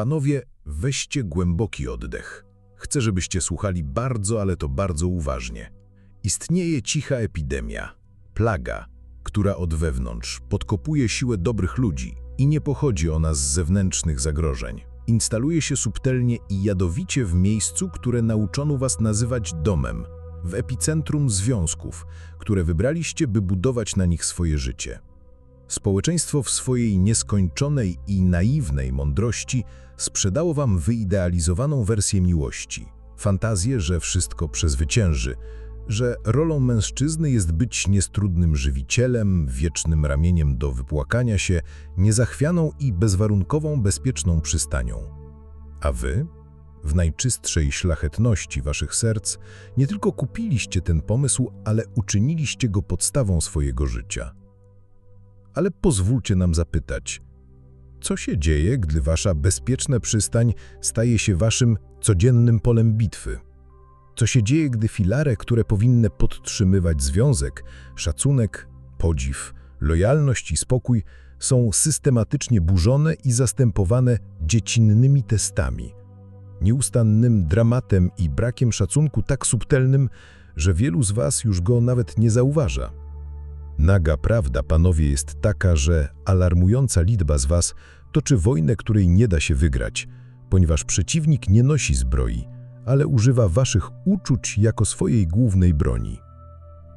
Panowie, weźcie głęboki oddech. Chcę, żebyście słuchali bardzo, ale to bardzo uważnie. Istnieje cicha epidemia, plaga, która od wewnątrz podkopuje siłę dobrych ludzi i nie pochodzi ona z zewnętrznych zagrożeń. Instaluje się subtelnie i jadowicie w miejscu, które nauczono was nazywać domem, w epicentrum związków, które wybraliście, by budować na nich swoje życie. Społeczeństwo w swojej nieskończonej i naiwnej mądrości sprzedało wam wyidealizowaną wersję miłości. Fantazję, że wszystko przezwycięży, że rolą mężczyzny jest być niestrudnym żywicielem, wiecznym ramieniem do wypłakania się, niezachwianą i bezwarunkową bezpieczną przystanią. A wy, w najczystszej szlachetności waszych serc, nie tylko kupiliście ten pomysł, ale uczyniliście go podstawą swojego życia. Ale pozwólcie nam zapytać, co się dzieje, gdy wasza bezpieczna przystań staje się waszym codziennym polem bitwy? Co się dzieje, gdy filare, które powinny podtrzymywać związek, szacunek, podziw, lojalność i spokój, są systematycznie burzone i zastępowane dziecinnymi testami, nieustannym dramatem i brakiem szacunku tak subtelnym, że wielu z was już go nawet nie zauważa? Naga prawda, panowie, jest taka, że alarmująca liczba z was toczy wojnę, której nie da się wygrać, ponieważ przeciwnik nie nosi zbroi, ale używa waszych uczuć jako swojej głównej broni.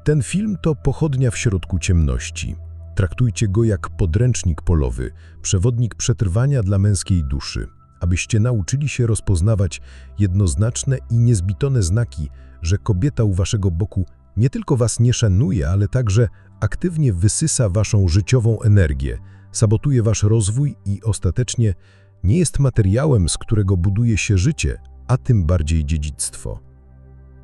Ten film to pochodnia w środku ciemności. Traktujcie go jak podręcznik polowy, przewodnik przetrwania dla męskiej duszy, abyście nauczyli się rozpoznawać jednoznaczne i niezbitone znaki, że kobieta u waszego boku nie tylko was nie szanuje, ale także aktywnie wysysa waszą życiową energię, sabotuje wasz rozwój i ostatecznie nie jest materiałem, z którego buduje się życie, a tym bardziej dziedzictwo.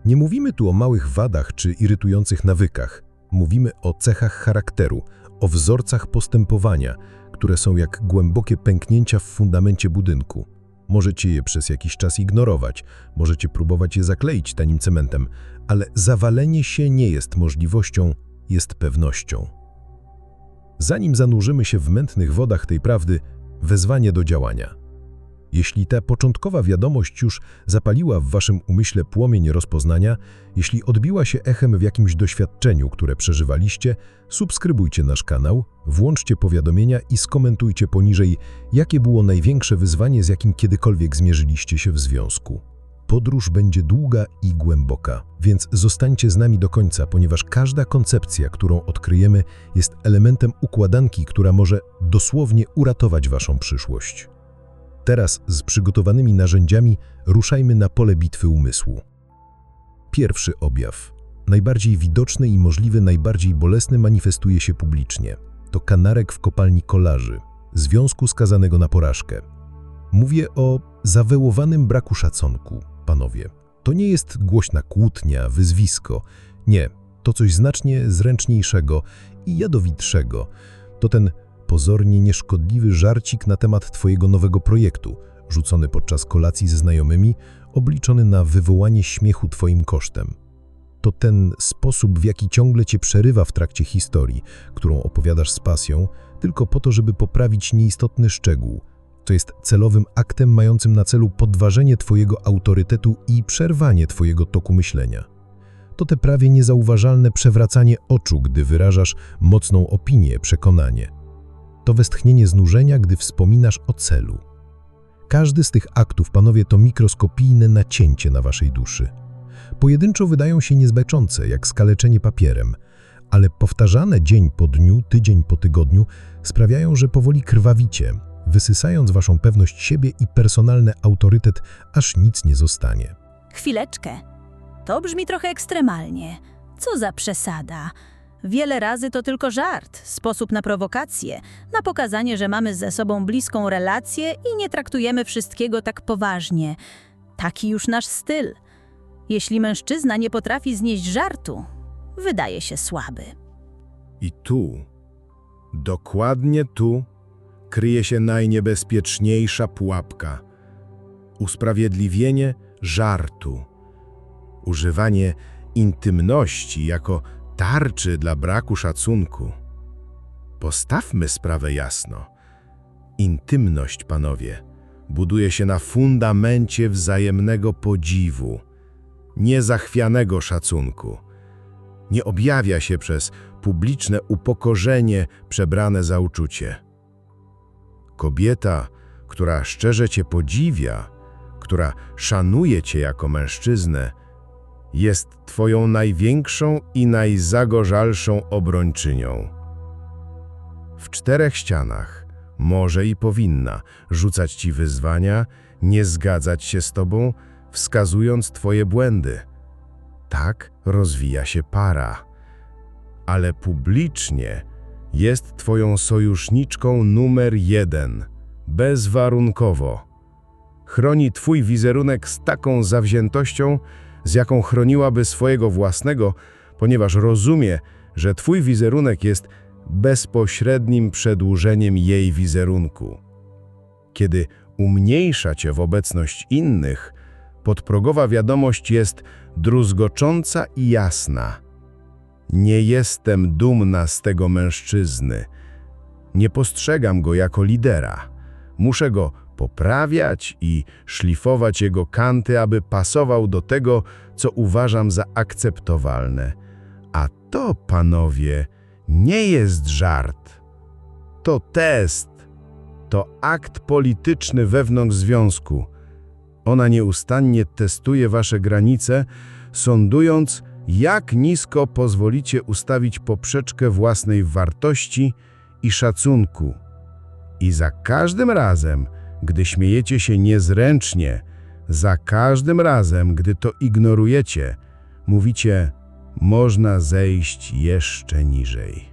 Nie mówimy tu o małych wadach czy irytujących nawykach. Mówimy o cechach charakteru, o wzorcach postępowania, które są jak głębokie pęknięcia w fundamencie budynku. Możecie je przez jakiś czas ignorować, możecie próbować je zakleić tanim cementem, ale zawalenie się nie jest możliwością, jest pewnością. Zanim zanurzymy się w mętnych wodach tej prawdy, wezwanie do działania. Jeśli ta początkowa wiadomość już zapaliła w waszym umyśle płomień rozpoznania, jeśli odbiła się echem w jakimś doświadczeniu, które przeżywaliście, subskrybujcie nasz kanał, włączcie powiadomienia i skomentujcie poniżej, jakie było największe wyzwanie, z jakim kiedykolwiek zmierzyliście się w związku. Podróż będzie długa i głęboka, więc zostańcie z nami do końca, ponieważ każda koncepcja, którą odkryjemy, jest elementem układanki, która może dosłownie uratować waszą przyszłość. Teraz z przygotowanymi narzędziami ruszajmy na pole bitwy umysłu. Pierwszy objaw, najbardziej widoczny i możliwy najbardziej bolesny manifestuje się publicznie. To kanarek w kopalni kolarzy, związku skazanego na porażkę. Mówię o zawełowanym braku szacunku, panowie. To nie jest głośna kłótnia, wyzwisko. Nie, to coś znacznie zręczniejszego i jadowitszego. To ten pozornie nieszkodliwy żarcik na temat Twojego nowego projektu, rzucony podczas kolacji ze znajomymi, obliczony na wywołanie śmiechu Twoim kosztem. To ten sposób, w jaki ciągle Cię przerywa w trakcie historii, którą opowiadasz z pasją, tylko po to, żeby poprawić nieistotny szczegół. To jest celowym aktem mającym na celu podważenie Twojego autorytetu i przerwanie Twojego toku myślenia. To te prawie niezauważalne przewracanie oczu, gdy wyrażasz mocną opinię, przekonanie to westchnienie znużenia, gdy wspominasz o celu. Każdy z tych aktów, panowie, to mikroskopijne nacięcie na waszej duszy. Pojedynczo wydają się niezbeczące, jak skaleczenie papierem, ale powtarzane dzień po dniu, tydzień po tygodniu sprawiają, że powoli krwawicie, wysysając waszą pewność siebie i personalny autorytet, aż nic nie zostanie. Chwileczkę. To brzmi trochę ekstremalnie. Co za przesada. Wiele razy to tylko żart, sposób na prowokację, na pokazanie, że mamy ze sobą bliską relację i nie traktujemy wszystkiego tak poważnie. Taki już nasz styl. Jeśli mężczyzna nie potrafi znieść żartu, wydaje się słaby. I tu, dokładnie tu, kryje się najniebezpieczniejsza pułapka. Usprawiedliwienie żartu. Używanie intymności jako tarczy dla braku szacunku. Postawmy sprawę jasno. Intymność, panowie, buduje się na fundamencie wzajemnego podziwu, niezachwianego szacunku. Nie objawia się przez publiczne upokorzenie przebrane za uczucie. Kobieta, która szczerze cię podziwia, która szanuje cię jako mężczyznę, jest twoją największą i najzagorzalszą obrończynią. W czterech ścianach może i powinna rzucać ci wyzwania, nie zgadzać się z tobą, wskazując twoje błędy. Tak rozwija się para. Ale publicznie jest twoją sojuszniczką numer jeden, bezwarunkowo. Chroni twój wizerunek z taką zawziętością, z jaką chroniłaby swojego własnego, ponieważ rozumie, że twój wizerunek jest bezpośrednim przedłużeniem jej wizerunku. Kiedy umniejsza cię w obecność innych, podprogowa wiadomość jest druzgocząca i jasna. Nie jestem dumna z tego mężczyzny. Nie postrzegam go jako lidera. Muszę go poprawiać i szlifować jego kanty, aby pasował do tego, co uważam za akceptowalne. A to, panowie, nie jest żart. To test. To akt polityczny wewnątrz związku. Ona nieustannie testuje wasze granice, sądując, jak nisko pozwolicie ustawić poprzeczkę własnej wartości i szacunku. I za każdym razem, gdy śmiejecie się niezręcznie, za każdym razem, gdy to ignorujecie, mówicie, można zejść jeszcze niżej.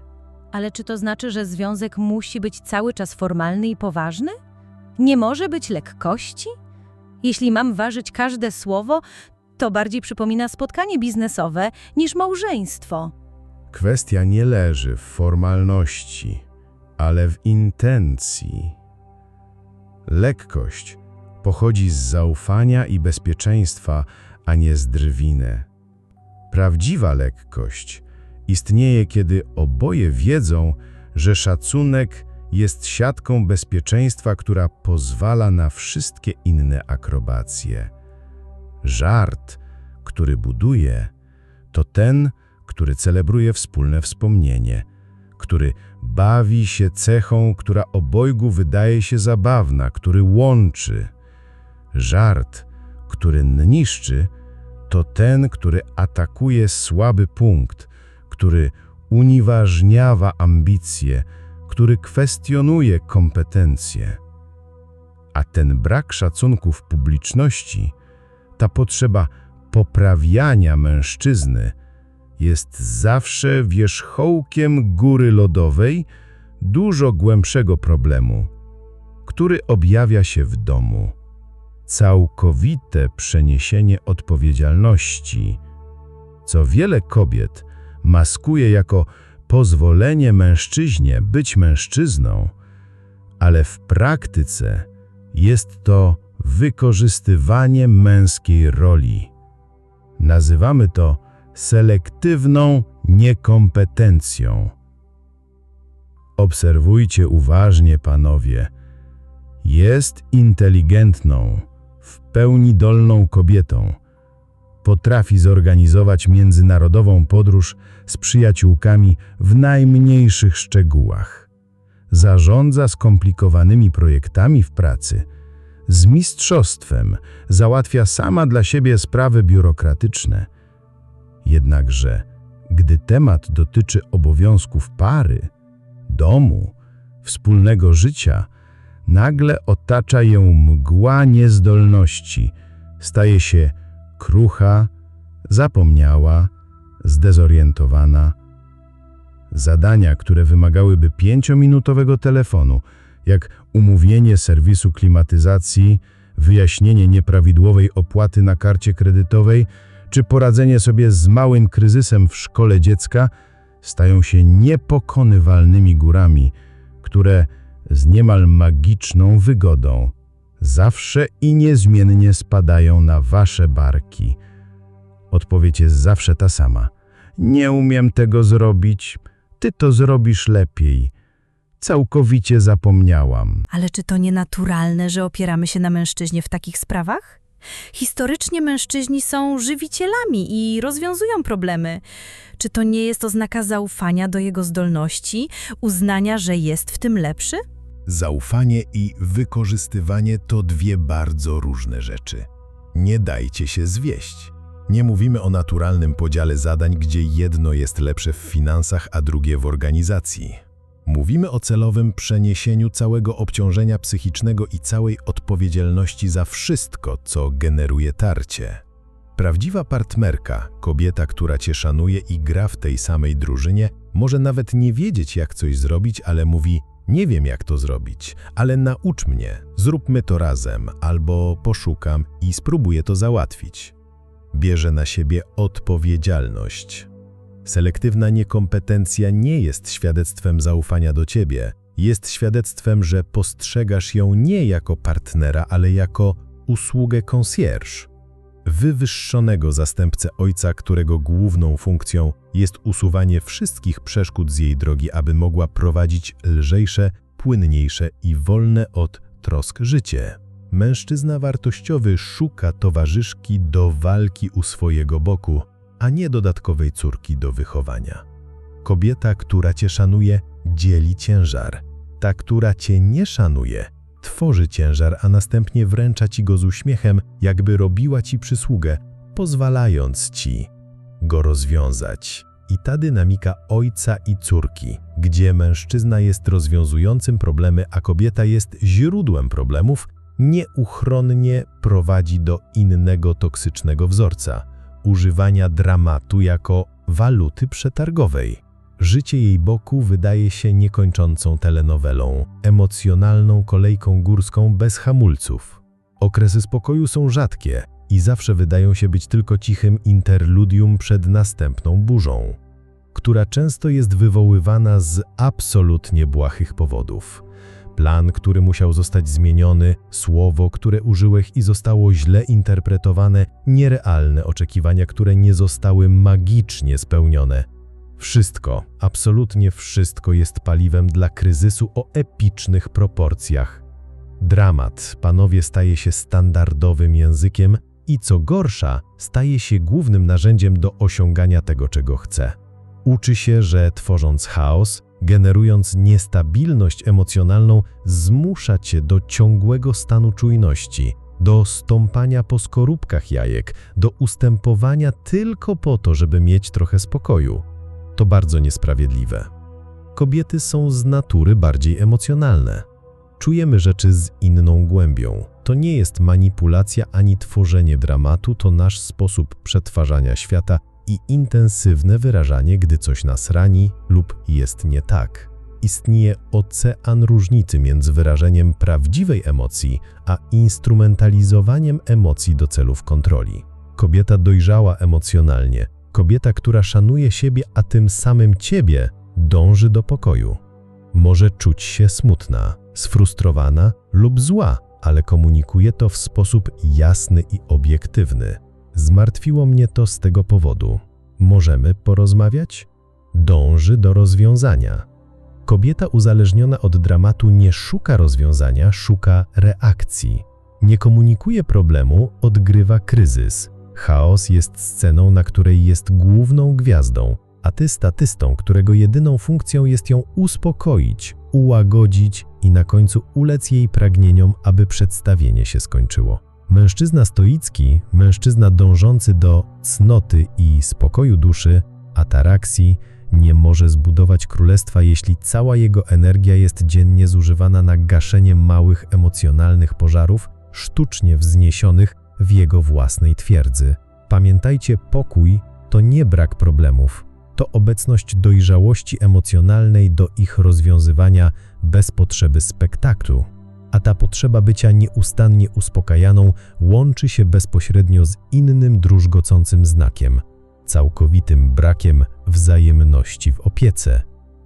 Ale czy to znaczy, że związek musi być cały czas formalny i poważny? Nie może być lekkości? Jeśli mam ważyć każde słowo, to bardziej przypomina spotkanie biznesowe niż małżeństwo. Kwestia nie leży w formalności, ale w intencji. Lekkość pochodzi z zaufania i bezpieczeństwa, a nie z drwiny. Prawdziwa lekkość istnieje, kiedy oboje wiedzą, że szacunek jest siatką bezpieczeństwa, która pozwala na wszystkie inne akrobacje. Żart, który buduje, to ten, który celebruje wspólne wspomnienie, który bawi się cechą, która obojgu wydaje się zabawna, który łączy. Żart, który niszczy, to ten, który atakuje słaby punkt, który unieważniawa ambicje, który kwestionuje kompetencje. A ten brak szacunku w publiczności, ta potrzeba poprawiania mężczyzny jest zawsze wierzchołkiem góry lodowej dużo głębszego problemu, który objawia się w domu. Całkowite przeniesienie odpowiedzialności, co wiele kobiet maskuje jako pozwolenie mężczyźnie być mężczyzną, ale w praktyce jest to wykorzystywanie męskiej roli. Nazywamy to selektywną niekompetencją. Obserwujcie uważnie, panowie. Jest inteligentną, w pełni dolną kobietą. Potrafi zorganizować międzynarodową podróż z przyjaciółkami w najmniejszych szczegółach. Zarządza skomplikowanymi projektami w pracy. Z mistrzostwem załatwia sama dla siebie sprawy biurokratyczne. Jednakże, gdy temat dotyczy obowiązków pary, domu, wspólnego życia, nagle otacza ją mgła niezdolności, staje się krucha, zapomniała, zdezorientowana. Zadania, które wymagałyby pięciominutowego telefonu, jak umówienie serwisu klimatyzacji, wyjaśnienie nieprawidłowej opłaty na karcie kredytowej czy poradzenie sobie z małym kryzysem w szkole dziecka, stają się niepokonywalnymi górami, które z niemal magiczną wygodą zawsze i niezmiennie spadają na wasze barki. Odpowiedź jest zawsze ta sama. Nie umiem tego zrobić, ty to zrobisz lepiej. Całkowicie zapomniałam. Ale czy to nienaturalne, że opieramy się na mężczyźnie w takich sprawach? Historycznie mężczyźni są żywicielami i rozwiązują problemy. Czy to nie jest oznaka zaufania do jego zdolności, uznania, że jest w tym lepszy? Zaufanie i wykorzystywanie to dwie bardzo różne rzeczy. Nie dajcie się zwieść. Nie mówimy o naturalnym podziale zadań, gdzie jedno jest lepsze w finansach, a drugie w organizacji. Mówimy o celowym przeniesieniu całego obciążenia psychicznego i całej odpowiedzialności za wszystko, co generuje tarcie. Prawdziwa partnerka, kobieta, która cię szanuje i gra w tej samej drużynie, może nawet nie wiedzieć, jak coś zrobić, ale mówi: Nie wiem, jak to zrobić, ale naucz mnie, zróbmy to razem, albo poszukam i spróbuję to załatwić. Bierze na siebie odpowiedzialność. Selektywna niekompetencja nie jest świadectwem zaufania do ciebie, jest świadectwem, że postrzegasz ją nie jako partnera, ale jako usługę concierge wywyższonego zastępcę ojca, którego główną funkcją jest usuwanie wszystkich przeszkód z jej drogi, aby mogła prowadzić lżejsze, płynniejsze i wolne od trosk życie. Mężczyzna wartościowy szuka towarzyszki do walki u swojego boku, a nie dodatkowej córki do wychowania. Kobieta, która cię szanuje, dzieli ciężar. Ta, która cię nie szanuje, tworzy ciężar, a następnie wręcza ci go z uśmiechem, jakby robiła ci przysługę, pozwalając ci go rozwiązać. I ta dynamika ojca i córki, gdzie mężczyzna jest rozwiązującym problemy, a kobieta jest źródłem problemów, nieuchronnie prowadzi do innego toksycznego wzorca używania dramatu jako waluty przetargowej. Życie jej boku wydaje się niekończącą telenowelą, emocjonalną kolejką górską bez hamulców. Okresy spokoju są rzadkie i zawsze wydają się być tylko cichym interludium przed następną burzą, która często jest wywoływana z absolutnie błahych powodów. Plan, który musiał zostać zmieniony, słowo, które użyłeś i zostało źle interpretowane, nierealne oczekiwania, które nie zostały magicznie spełnione – wszystko, absolutnie wszystko jest paliwem dla kryzysu o epicznych proporcjach. Dramat, panowie, staje się standardowym językiem i co gorsza, staje się głównym narzędziem do osiągania tego, czego chce. Uczy się, że tworząc chaos, generując niestabilność emocjonalną, zmusza cię do ciągłego stanu czujności, do stąpania po skorupkach jajek, do ustępowania tylko po to, żeby mieć trochę spokoju to bardzo niesprawiedliwe. Kobiety są z natury bardziej emocjonalne. Czujemy rzeczy z inną głębią. To nie jest manipulacja ani tworzenie dramatu, to nasz sposób przetwarzania świata i intensywne wyrażanie, gdy coś nas rani lub jest nie tak. Istnieje ocean różnicy między wyrażeniem prawdziwej emocji, a instrumentalizowaniem emocji do celów kontroli. Kobieta dojrzała emocjonalnie Kobieta, która szanuje siebie, a tym samym ciebie, dąży do pokoju. Może czuć się smutna, sfrustrowana lub zła, ale komunikuje to w sposób jasny i obiektywny. Zmartwiło mnie to z tego powodu. Możemy porozmawiać? Dąży do rozwiązania. Kobieta uzależniona od dramatu nie szuka rozwiązania, szuka reakcji. Nie komunikuje problemu, odgrywa kryzys. Chaos jest sceną, na której jest główną gwiazdą, a ty statystą, którego jedyną funkcją jest ją uspokoić, ułagodzić i na końcu ulec jej pragnieniom, aby przedstawienie się skończyło. Mężczyzna stoicki, mężczyzna dążący do cnoty i spokoju duszy, ataraksji, nie może zbudować królestwa, jeśli cała jego energia jest dziennie zużywana na gaszenie małych emocjonalnych pożarów, sztucznie wzniesionych w jego własnej twierdzy. Pamiętajcie, pokój to nie brak problemów, to obecność dojrzałości emocjonalnej do ich rozwiązywania bez potrzeby spektaklu. A ta potrzeba bycia nieustannie uspokajaną łączy się bezpośrednio z innym drużgocącym znakiem całkowitym brakiem wzajemności w opiece.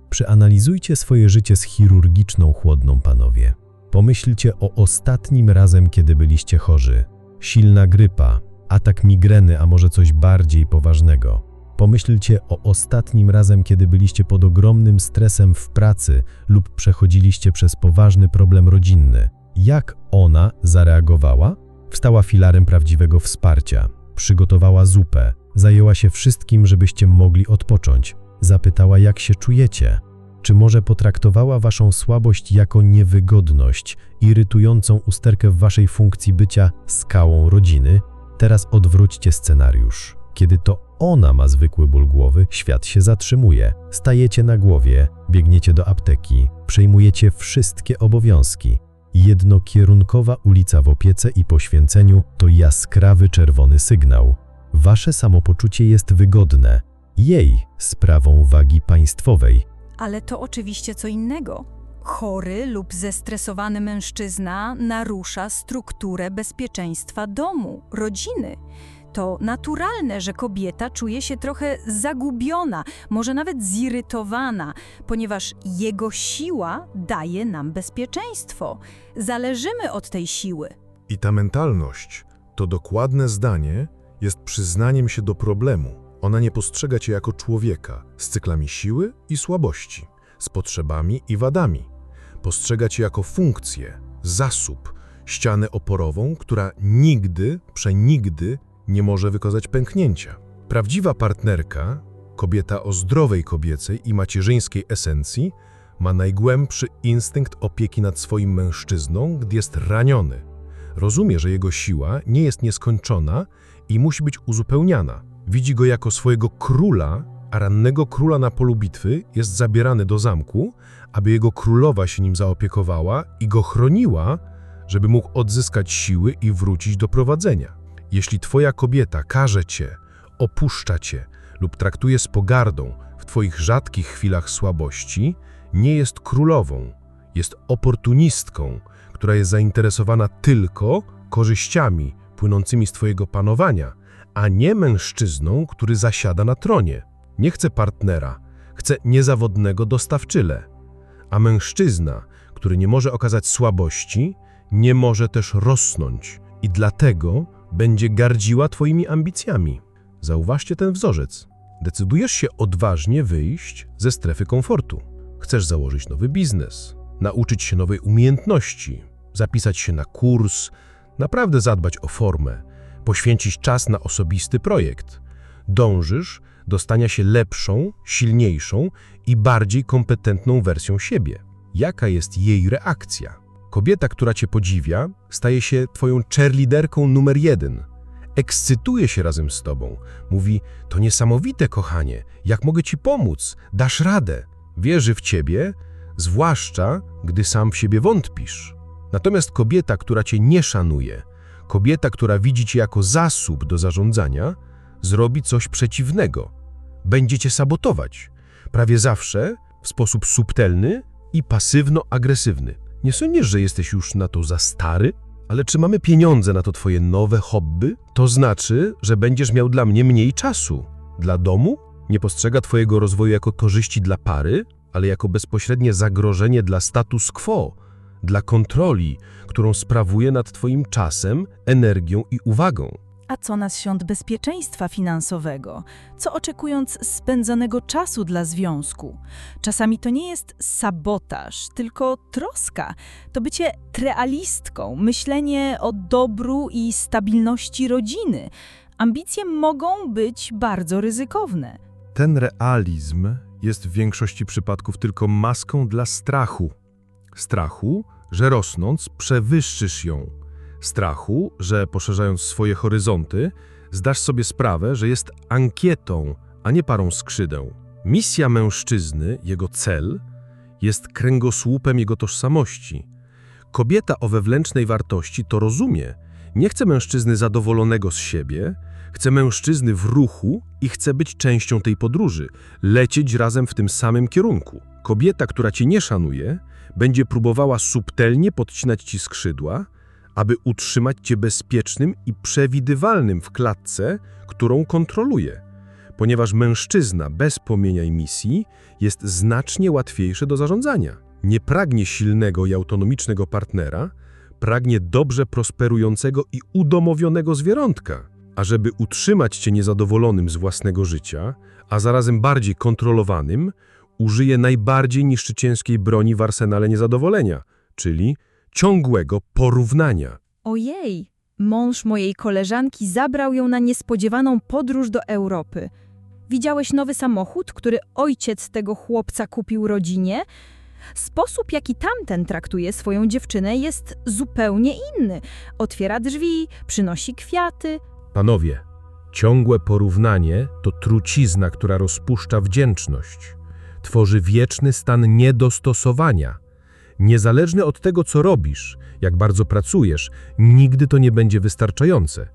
Przeanalizujcie swoje życie z chirurgiczną chłodną, panowie. Pomyślcie o ostatnim razem, kiedy byliście chorzy silna grypa, atak migreny, a może coś bardziej poważnego. Pomyślcie o ostatnim razem, kiedy byliście pod ogromnym stresem w pracy lub przechodziliście przez poważny problem rodzinny. Jak ona zareagowała? Wstała filarem prawdziwego wsparcia, przygotowała zupę, zajęła się wszystkim, żebyście mogli odpocząć. Zapytała, jak się czujecie. Czy może potraktowała waszą słabość jako niewygodność, irytującą usterkę w waszej funkcji bycia skałą rodziny? Teraz odwróćcie scenariusz. Kiedy to ona ma zwykły ból głowy, świat się zatrzymuje. Stajecie na głowie, biegniecie do apteki, przejmujecie wszystkie obowiązki. Jednokierunkowa ulica w opiece i poświęceniu to jaskrawy czerwony sygnał. Wasze samopoczucie jest wygodne, jej sprawą wagi państwowej. Ale to oczywiście co innego. Chory lub zestresowany mężczyzna narusza strukturę bezpieczeństwa domu, rodziny. To naturalne, że kobieta czuje się trochę zagubiona, może nawet zirytowana, ponieważ jego siła daje nam bezpieczeństwo. Zależymy od tej siły. I ta mentalność, to dokładne zdanie, jest przyznaniem się do problemu. Ona nie postrzega cię jako człowieka z cyklami siły i słabości, z potrzebami i wadami. Postrzega cię jako funkcję, zasób, ścianę oporową, która nigdy, przenigdy nie może wykazać pęknięcia. Prawdziwa partnerka, kobieta o zdrowej kobiecej i macierzyńskiej esencji, ma najgłębszy instynkt opieki nad swoim mężczyzną, gdy jest raniony. Rozumie, że jego siła nie jest nieskończona i musi być uzupełniana. Widzi go jako swojego króla, a rannego króla na polu bitwy jest zabierany do zamku, aby jego królowa się nim zaopiekowała i go chroniła, żeby mógł odzyskać siły i wrócić do prowadzenia. Jeśli twoja kobieta karze cię, opuszcza cię lub traktuje z pogardą w twoich rzadkich chwilach słabości, nie jest królową, jest oportunistką, która jest zainteresowana tylko korzyściami płynącymi z twojego panowania, a nie mężczyzną, który zasiada na tronie. Nie chce partnera, chce niezawodnego dostawczyle. A mężczyzna, który nie może okazać słabości, nie może też rosnąć i dlatego będzie gardziła twoimi ambicjami. Zauważcie ten wzorzec. Decydujesz się odważnie wyjść ze strefy komfortu. Chcesz założyć nowy biznes, nauczyć się nowej umiejętności, zapisać się na kurs, naprawdę zadbać o formę, poświęcić czas na osobisty projekt. Dążysz do stania się lepszą, silniejszą i bardziej kompetentną wersją siebie. Jaka jest jej reakcja? Kobieta, która cię podziwia, staje się twoją cheerleaderką numer jeden. Ekscytuje się razem z tobą. Mówi, to niesamowite, kochanie, jak mogę ci pomóc, dasz radę. Wierzy w ciebie, zwłaszcza gdy sam w siebie wątpisz. Natomiast kobieta, która cię nie szanuje, kobieta, która widzi cię jako zasób do zarządzania, zrobi coś przeciwnego. Będzie cię sabotować. Prawie zawsze w sposób subtelny i pasywno-agresywny. Nie sądzisz, że jesteś już na to za stary? Ale czy mamy pieniądze na to twoje nowe hobby? To znaczy, że będziesz miał dla mnie mniej czasu. Dla domu? Nie postrzega twojego rozwoju jako korzyści dla pary, ale jako bezpośrednie zagrożenie dla status quo, dla kontroli, którą sprawuje nad twoim czasem, energią i uwagą. A co nas świąt bezpieczeństwa finansowego? Co oczekując spędzonego czasu dla związku? Czasami to nie jest sabotaż, tylko troska. To bycie realistką, myślenie o dobru i stabilności rodziny. Ambicje mogą być bardzo ryzykowne. Ten realizm jest w większości przypadków tylko maską dla strachu. Strachu, że rosnąc przewyższysz ją. Strachu, że poszerzając swoje horyzonty, zdasz sobie sprawę, że jest ankietą, a nie parą skrzydeł. Misja mężczyzny, jego cel, jest kręgosłupem jego tożsamości. Kobieta o wewnętrznej wartości to rozumie. Nie chce mężczyzny zadowolonego z siebie, chce mężczyzny w ruchu i chce być częścią tej podróży, lecieć razem w tym samym kierunku. Kobieta, która cię nie szanuje, będzie próbowała subtelnie podcinać ci skrzydła, aby utrzymać cię bezpiecznym i przewidywalnym w klatce, którą kontroluje. Ponieważ mężczyzna bez płomienia i misji jest znacznie łatwiejszy do zarządzania. Nie pragnie silnego i autonomicznego partnera, pragnie dobrze prosperującego i udomowionego zwierzątka. A żeby utrzymać cię niezadowolonym z własnego życia, a zarazem bardziej kontrolowanym, użyje najbardziej niszczycielskiej broni w arsenale niezadowolenia, czyli ciągłego porównania. Ojej, mąż mojej koleżanki zabrał ją na niespodziewaną podróż do Europy. Widziałeś nowy samochód, który ojciec tego chłopca kupił rodzinie? Sposób, jaki tamten traktuje swoją dziewczynę, jest zupełnie inny. Otwiera drzwi, przynosi kwiaty. Panowie, ciągłe porównanie to trucizna, która rozpuszcza wdzięczność. Tworzy wieczny stan niedostosowania. Niezależnie od tego, co robisz, jak bardzo pracujesz, nigdy to nie będzie wystarczające,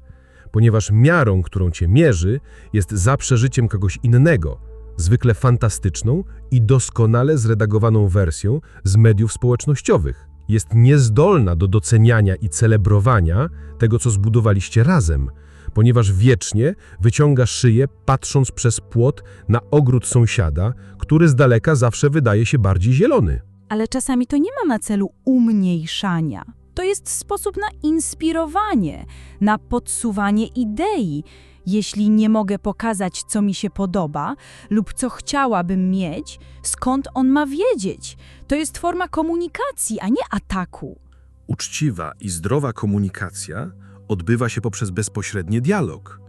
ponieważ miarą, którą cię mierzy, jest za przeżyciem kogoś innego, zwykle fantastyczną i doskonale zredagowaną wersją z mediów społecznościowych. Jest niezdolna do doceniania i celebrowania tego, co zbudowaliście razem, ponieważ wiecznie wyciąga szyję, patrząc przez płot na ogród sąsiada, który z daleka zawsze wydaje się bardziej zielony. Ale czasami to nie ma na celu umniejszania. To jest sposób na inspirowanie, na podsuwanie idei. Jeśli nie mogę pokazać, co mi się podoba lub co chciałabym mieć, skąd on ma wiedzieć? To jest forma komunikacji, a nie ataku. Uczciwa i zdrowa komunikacja odbywa się poprzez bezpośredni dialog.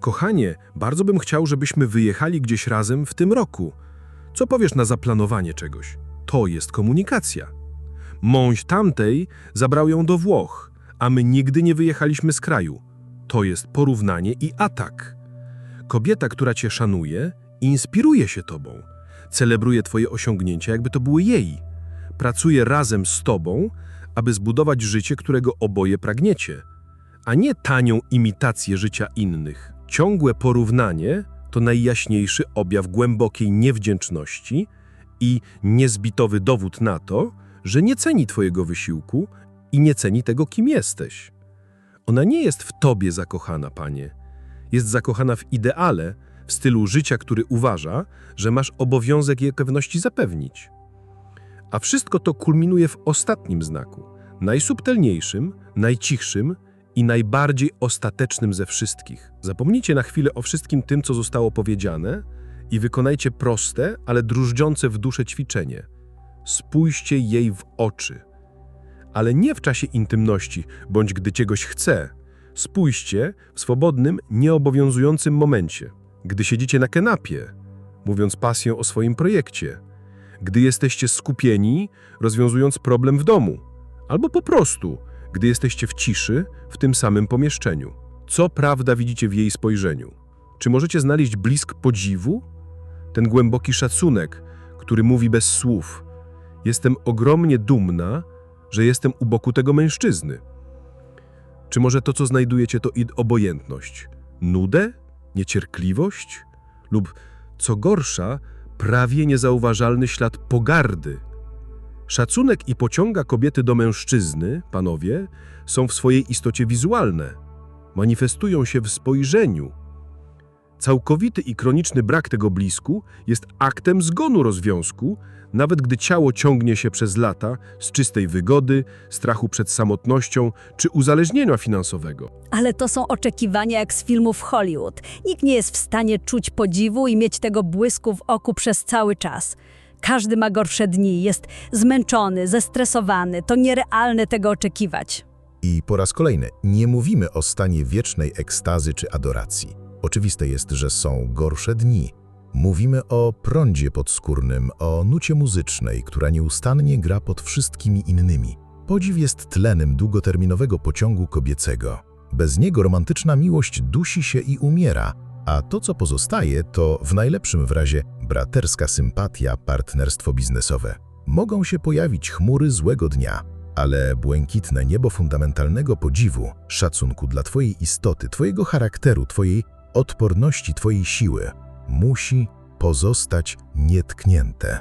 Kochanie, bardzo bym chciał, żebyśmy wyjechali gdzieś razem w tym roku. Co powiesz na zaplanowanie czegoś? To jest komunikacja. Mąż tamtej zabrał ją do Włoch, a my nigdy nie wyjechaliśmy z kraju. To jest porównanie i atak. Kobieta, która cię szanuje, inspiruje się tobą. Celebruje twoje osiągnięcia, jakby to były jej. Pracuje razem z tobą, aby zbudować życie, którego oboje pragniecie, a nie tanią imitację życia innych. Ciągłe porównanie to najjaśniejszy objaw głębokiej niewdzięczności i niezbitowy dowód na to, że nie ceni twojego wysiłku i nie ceni tego, kim jesteś. Ona nie jest w tobie zakochana, panie. Jest zakochana w ideale, w stylu życia, który uważa, że masz obowiązek jej pewności zapewnić. A wszystko to kulminuje w ostatnim znaku, najsubtelniejszym, najcichszym i najbardziej ostatecznym ze wszystkich. Zapomnijcie na chwilę o wszystkim tym, co zostało powiedziane i wykonajcie proste, ale drużdżące w duszę ćwiczenie. Spójrzcie jej w oczy. Ale nie w czasie intymności, bądź gdy czegoś chce. Spójrzcie w swobodnym, nieobowiązującym momencie, gdy siedzicie na kanapie, mówiąc pasję o swoim projekcie, gdy jesteście skupieni, rozwiązując problem w domu, albo po prostu, gdy jesteście w ciszy w tym samym pomieszczeniu. Co prawda widzicie w jej spojrzeniu? Czy możecie znaleźć blisk podziwu? Ten głęboki szacunek, który mówi bez słów. Jestem ogromnie dumna, że jestem u boku tego mężczyzny. Czy może to, co znajdujecie, to obojętność, nudę, niecierpliwość lub, co gorsza, prawie niezauważalny ślad pogardy? Szacunek i pociąga kobiety do mężczyzny, panowie, są w swojej istocie wizualne. Manifestują się w spojrzeniu. Całkowity i chroniczny brak tego blisku jest aktem zgonu rozwiązku, nawet gdy ciało ciągnie się przez lata z czystej wygody, strachu przed samotnością czy uzależnienia finansowego. Ale to są oczekiwania jak z filmów Hollywood. Nikt nie jest w stanie czuć podziwu i mieć tego błysku w oku przez cały czas. Każdy ma gorsze dni, jest zmęczony, zestresowany. To nierealne tego oczekiwać. I po raz kolejny, nie mówimy o stanie wiecznej ekstazy czy adoracji. Oczywiste jest, że są gorsze dni. Mówimy o prądzie podskórnym, o nucie muzycznej, która nieustannie gra pod wszystkimi innymi. Podziw jest tlenem długoterminowego pociągu kobiecego. Bez niego romantyczna miłość dusi się i umiera, a to, co pozostaje, to w najlepszym razie braterska sympatia, partnerstwo biznesowe. Mogą się pojawić chmury złego dnia, ale błękitne niebo fundamentalnego podziwu, szacunku dla Twojej istoty, Twojego charakteru, Twojej odporności, Twojej siły musi pozostać nietknięte.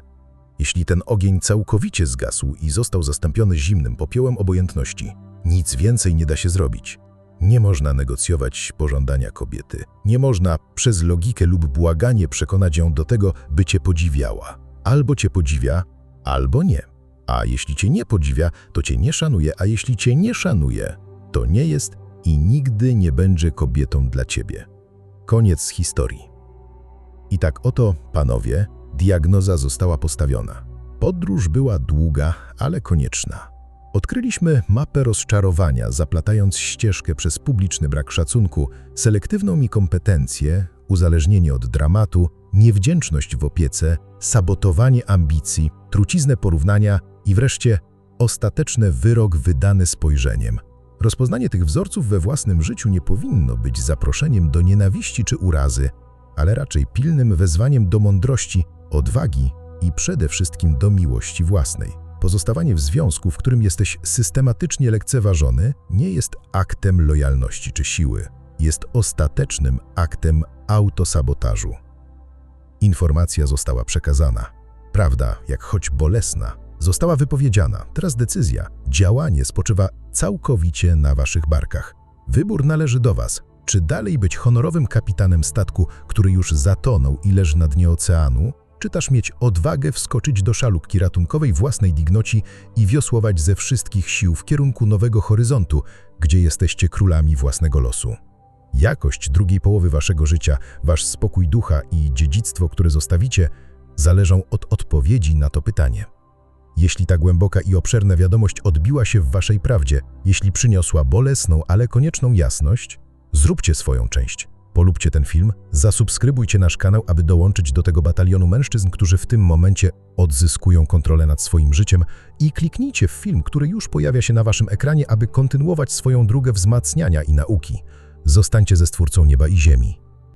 Jeśli ten ogień całkowicie zgasł i został zastąpiony zimnym popiołem obojętności, nic więcej nie da się zrobić. Nie można negocjować pożądania kobiety. Nie można przez logikę lub błaganie przekonać ją do tego, by cię podziwiała. Albo cię podziwia, albo nie. A jeśli cię nie podziwia, to cię nie szanuje, a jeśli cię nie szanuje, to nie jest i nigdy nie będzie kobietą dla ciebie. Koniec historii. I tak oto, panowie, diagnoza została postawiona. Podróż była długa, ale konieczna. Odkryliśmy mapę rozczarowania, zaplatając ścieżkę przez publiczny brak szacunku, selektywną mi kompetencję, uzależnienie od dramatu, niewdzięczność w opiece, sabotowanie ambicji, truciznę porównania i wreszcie ostateczny wyrok wydany spojrzeniem. Rozpoznanie tych wzorców we własnym życiu nie powinno być zaproszeniem do nienawiści czy urazy, ale raczej pilnym wezwaniem do mądrości, odwagi i przede wszystkim do miłości własnej. Pozostawanie w związku, w którym jesteś systematycznie lekceważony, nie jest aktem lojalności czy siły. Jest ostatecznym aktem autosabotażu. Informacja została przekazana. Prawda, jak choć bolesna, została wypowiedziana. Teraz decyzja, działanie spoczywa całkowicie na waszych barkach. Wybór należy do was. Czy dalej być honorowym kapitanem statku, który już zatonął i leży na dnie oceanu, czy też mieć odwagę wskoczyć do szalupki ratunkowej własnej dignoci i wiosłować ze wszystkich sił w kierunku nowego horyzontu, gdzie jesteście królami własnego losu. Jakość drugiej połowy waszego życia, wasz spokój ducha i dziedzictwo, które zostawicie, zależą od odpowiedzi na to pytanie. Jeśli ta głęboka i obszerna wiadomość odbiła się w waszej prawdzie, jeśli przyniosła bolesną, ale konieczną jasność, zróbcie swoją część. Polubcie ten film, zasubskrybujcie nasz kanał, aby dołączyć do tego batalionu mężczyzn, którzy w tym momencie odzyskują kontrolę nad swoim życiem i kliknijcie w film, który już pojawia się na waszym ekranie, aby kontynuować swoją drogę wzmacniania i nauki. Zostańcie ze Stwórcą nieba i ziemi.